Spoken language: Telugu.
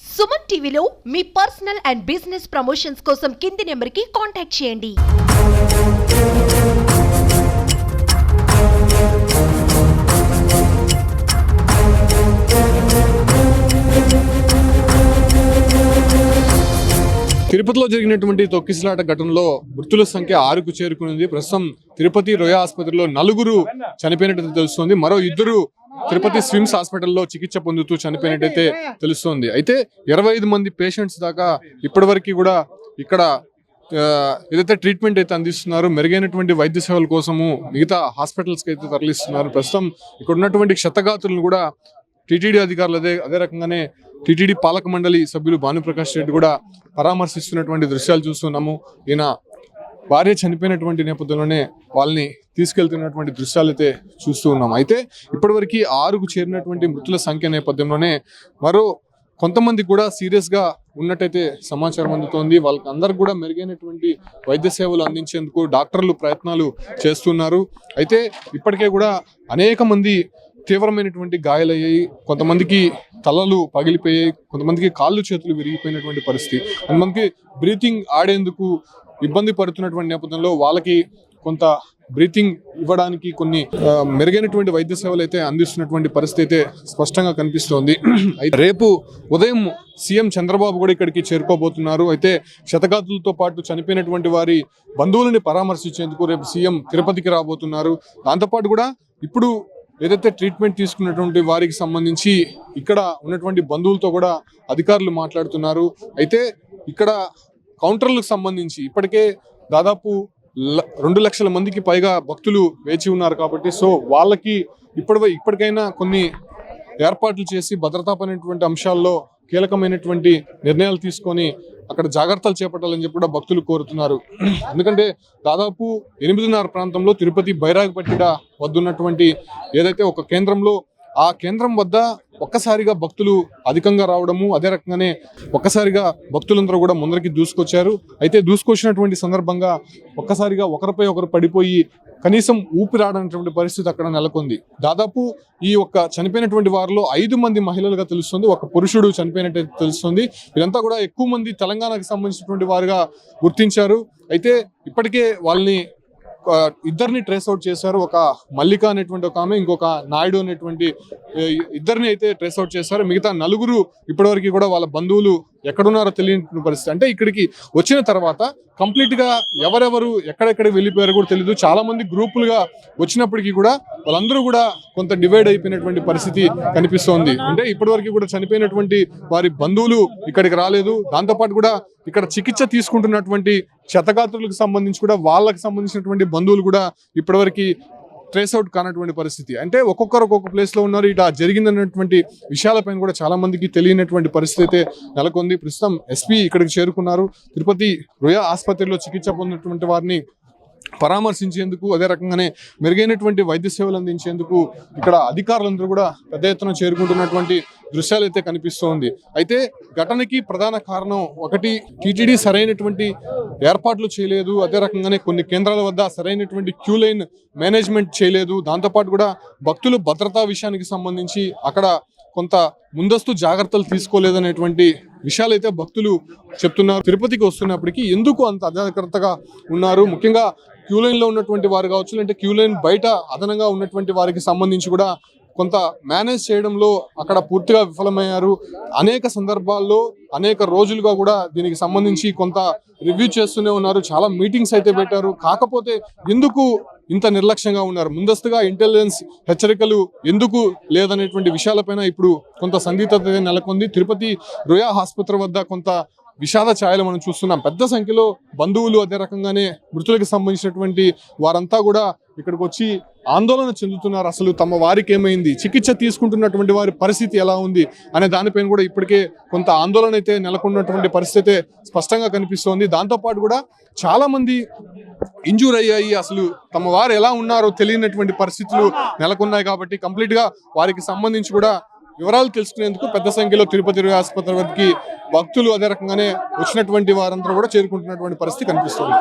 సుమన్ టీవీలో మీ పర్సనల్ అండ్ బిజినెస్ ప్రమోషన్స్ కోసం కింది నెంబర్కి కాంటాక్ట్ చేయండి. తిరుపతిలో జరిగినటువంటి తొక్కిసలాట ఘటనలో మృతుల సంఖ్య ఆరుకు చేరుకున్నది ప్రస్తుతం తిరుపతి రొయ ఆసుపత్రిలో నలుగురు చనిపోయినట్టు తెలుస్తోంది. మరో ఇద్దరు తిరుపతి స్విమ్స్ హాస్పిటల్లో చికిత్స పొందుతూ చనిపోయినట్టయితే తెలుస్తోంది. అయితే ఇరవై ఐదు మంది పేషెంట్స్ దాకా ఇప్పటివరకు కూడా ఇక్కడ ఏదైతే ట్రీట్మెంట్ అయితే అందిస్తున్నారు మెరుగైనటువంటి వైద్య సేవల కోసము మిగతా హాస్పిటల్స్కి అయితే తరలిస్తున్నారు. ప్రస్తుతం ఇక్కడ ఉన్నటువంటి క్షతగాతులను కూడా టీటీడీ అధికారులు అదే అదే రకంగానే టీటీడీ పాలక మండలి సభ్యులు భానుప్రకాష్ రెడ్డి కూడా పరామర్శిస్తున్నటువంటి దృశ్యాలు చూస్తున్నాము. ఈయన భార్య చనిపోయినటువంటి నేపథ్యంలోనే వాళ్ళని తీసుకెళ్తున్నటువంటి దృశ్యాలు అయితే చూస్తూ ఉన్నాం. అయితే ఇప్పటివరకు ఆరుకు చేరినటువంటి మృతుల సంఖ్య నేపథ్యంలోనే మరో కొంతమంది కూడా సీరియస్గా ఉన్నట్టయితే సమాచారం అందుతోంది. వాళ్ళకి అందరికి కూడా మెరుగైనటువంటి వైద్య సేవలు అందించేందుకు డాక్టర్లు ప్రయత్నాలు చేస్తున్నారు. అయితే ఇప్పటికే కూడా అనేక మంది తీవ్రమైనటువంటి గాయాలయ్యాయి. కొంతమందికి తలలు పగిలిపోయాయి. కొంతమందికి కాళ్ళు చేతులు విరిగిపోయినటువంటి పరిస్థితి. కొంతమందికి బ్రీతింగ్ ఆడేందుకు ఇబ్బంది పడుతున్నటువంటి నేపథ్యంలో వాళ్ళకి కొంత బ్రీతింగ్ ఇవ్వడానికి కొన్ని మెరుగైనటువంటి వైద్య సేవలు అయితే అందిస్తున్నటువంటి పరిస్థితి అయితే స్పష్టంగా కనిపిస్తోంది. అయితే రేపు ఉదయం సీఎం చంద్రబాబు కూడా ఇక్కడికి చేరుకోబోతున్నారు. అయితే శతగాతులతో పాటు చనిపోయినటువంటి వారి బంధువులని పరామర్శించేందుకు రేపు సీఎం తిరుపతికి రాబోతున్నారు. దాంతోపాటు కూడా ఇప్పుడు ఏదైతే ట్రీట్మెంట్ తీసుకున్నటువంటి వారికి సంబంధించి ఇక్కడ ఉన్నటువంటి బంధువులతో కూడా అధికారులు మాట్లాడుతున్నారు. అయితే ఇక్కడ కౌంటర్లకు సంబంధించి ఇప్పటికే దాదాపు ల- రెండు లక్షల మందికి పైగా భక్తులు వేచి ఉన్నారు కాబట్టి సో వాళ్ళకి ఇప్పటి ఇప్పటికైనా కొన్ని ఏర్పాట్లు చేసి భద్రతాపరమైనటువంటి అంశాల్లో కీలకమైనటువంటి నిర్ణయాలు తీసుకొని అక్కడ జాగ్రత్తలు చేపట్టాలని చెప్పి కూడా భక్తులు కోరుతున్నారు. ఎందుకంటే దాదాపు ఎనిమిదిన్నర ప్రాంతంలో తిరుపతి బైరాగపట్టిడ వద్దున్నటువంటి ఏదైతే ఒక కేంద్రంలో ఆ కేంద్రం వద్ద ఒక్కసారిగా భక్తులు అధికంగా రావడము అదే రకంగానే ఒక్కసారిగా భక్తులందరూ కూడా ముందరికి దూసుకొచ్చారు. అయితే దూసుకొచ్చినటువంటి సందర్భంగా ఒక్కసారిగా ఒకరిపై ఒకరు పడిపోయి కనీసం ఊపిరాడనటువంటి పరిస్థితి అక్కడ నెలకొంది. దాదాపు ఈ ఒక్క చనిపోయినటువంటి వారిలో ఐదు మంది మహిళలుగా తెలుస్తుంది ఒక పురుషుడు చనిపోయినట్టు తెలుస్తుంది. వీరంతా కూడా ఎక్కువ మంది తెలంగాణకు సంబంధించినటువంటి వారుగా గుర్తించారు. అయితే ఇప్పటికే వాళ్ళని ఇద్దరిని ట్రేస్ అవుట్ చేశారు. ఒక మల్లిక అనేటువంటి ఒక ఆమె ఇంకొక నాయుడు అనేటువంటి ఇద్దరిని అయితే ట్రేస్ అవుట్ చేశారు. మిగతా నలుగురు ఇప్పటివరకు కూడా వాళ్ళ బంధువులు ఎక్కడున్నారో తెలియని పరిస్థితి. అంటే ఇక్కడికి వచ్చిన తర్వాత కంప్లీట్గా ఎవరెవరు ఎక్కడెక్కడ వెళ్ళిపోయారో కూడా తెలియదు చాలామంది గ్రూపులుగా వచ్చినప్పటికీ కూడా వాళ్ళందరూ కూడా కొంత డివైడ్ అయిపోయినటువంటి పరిస్థితి కనిపిస్తోంది. అంటే ఇప్పటివరకు కూడా చనిపోయినటువంటి వారి బంధువులు ఇక్కడికి రాలేదు. దాంతోపాటు కూడా ఇక్కడ చికిత్స తీసుకుంటున్నటువంటి క్షతగాత్రులకు సంబంధించి కూడా వాళ్ళకి సంబంధించినటువంటి బంధువులు కూడా ఇప్పటివరకు ట్రేస్ అవుట్ కానటువంటి పరిస్థితి. అంటే ఒక్కొక్కరు ఒక్కొక్క ప్లేస్లో ఉన్నారు. ఇటు జరిగిందన్నటువంటి విషయాలపైన కూడా చాలా మందికి తెలియనటువంటి పరిస్థితి అయితే నెలకొంది. ప్రస్తుతం ఎస్పీ ఇక్కడికి చేరుకున్నారు. తిరుపతి రుయా ఆసుపత్రిలో చికిత్స పొందినటువంటి వారిని పరామర్శించేందుకు అదే రకంగానే మెరుగైనటువంటి వైద్య సేవలు అందించేందుకు ఇక్కడ అధికారులందరూ కూడా పెద్ద ఎత్తున చేరుకుంటున్నటువంటి దృశ్యాలు అయితే కనిపిస్తోంది. అయితే ఘటనకి ప్రధాన కారణం ఒకటి టీటీడీ సరైనటువంటి ఏర్పాట్లు చేయలేదు. అదే రకంగానే కొన్ని కేంద్రాల వద్ద సరైనటువంటి క్యూ లైన్ మేనేజ్మెంట్ చేయలేదు. దాంతోపాటు కూడా భక్తులు భద్రతా విషయానికి సంబంధించి అక్కడ కొంత ముందస్తు జాగ్రత్తలు తీసుకోలేదనేటువంటి విషయాలు అయితే భక్తులు చెప్తున్నారు. తిరుపతికి వస్తున్నప్పటికీ ఎందుకు అంత అజాగ్రత్తగా ఉన్నారు? ముఖ్యంగా క్యూ లైన్లో ఉన్నటువంటి వారు కావచ్చు లేదంటే క్యూ లైన్ బయట అదనంగా ఉన్నటువంటి వారికి సంబంధించి కూడా కొంత మేనేజ్ చేయడంలో అక్కడ పూర్తిగా విఫలమయ్యారు. అనేక సందర్భాల్లో అనేక రోజులుగా కూడా దీనికి సంబంధించి కొంత రివ్యూ చేస్తూనే ఉన్నారు. చాలా మీటింగ్స్ అయితే పెట్టారు. కాకపోతే ఎందుకు ఇంత నిర్లక్ష్యంగా ఉన్నారు? ముందస్తుగా ఇంటెలిజెన్స్ హెచ్చరికలు ఎందుకు లేదనేటువంటి విషయాలపైన ఇప్పుడు కొంత సందిగ్ధత నెలకొంది. తిరుపతి రుయా ఆసుపత్రి వద్ద కొంత విషాద ఛాయలు మనం చూస్తున్నాం. పెద్ద సంఖ్యలో బంధువులు అదే రకంగానే మృతులకు సంబంధించినటువంటి వారంతా కూడా ఇక్కడికి వచ్చి ఆందోళన చెందుతున్నారు. అసలు తమ వారికి ఏమైంది? చికిత్స తీసుకుంటున్నటువంటి వారి పరిస్థితి ఎలా ఉంది? అనే దానిపైన కూడా ఇప్పటికే కొంత ఆందోళన అయితే నెలకొన్నటువంటి పరిస్థితి అయితే స్పష్టంగా కనిపిస్తోంది. దాంతోపాటు కూడా చాలామంది ఇంజూర్ అయ్యాయి. అసలు తమ వారు ఎలా ఉన్నారో తెలియనటువంటి పరిస్థితులు నెలకొన్నాయి కాబట్టి కంప్లీట్గా వారికి సంబంధించి కూడా వివరాలు తెలుసుకునేందుకు పెద్ద సంఖ్యలో తిరుపతి ఆసుపత్రి వద్దకి భక్తులు అదే రకంగానే వచ్చినటువంటి వారందరూ కూడా చేరుకుంటున్నటువంటి పరిస్థితి కనిపిస్తుంది.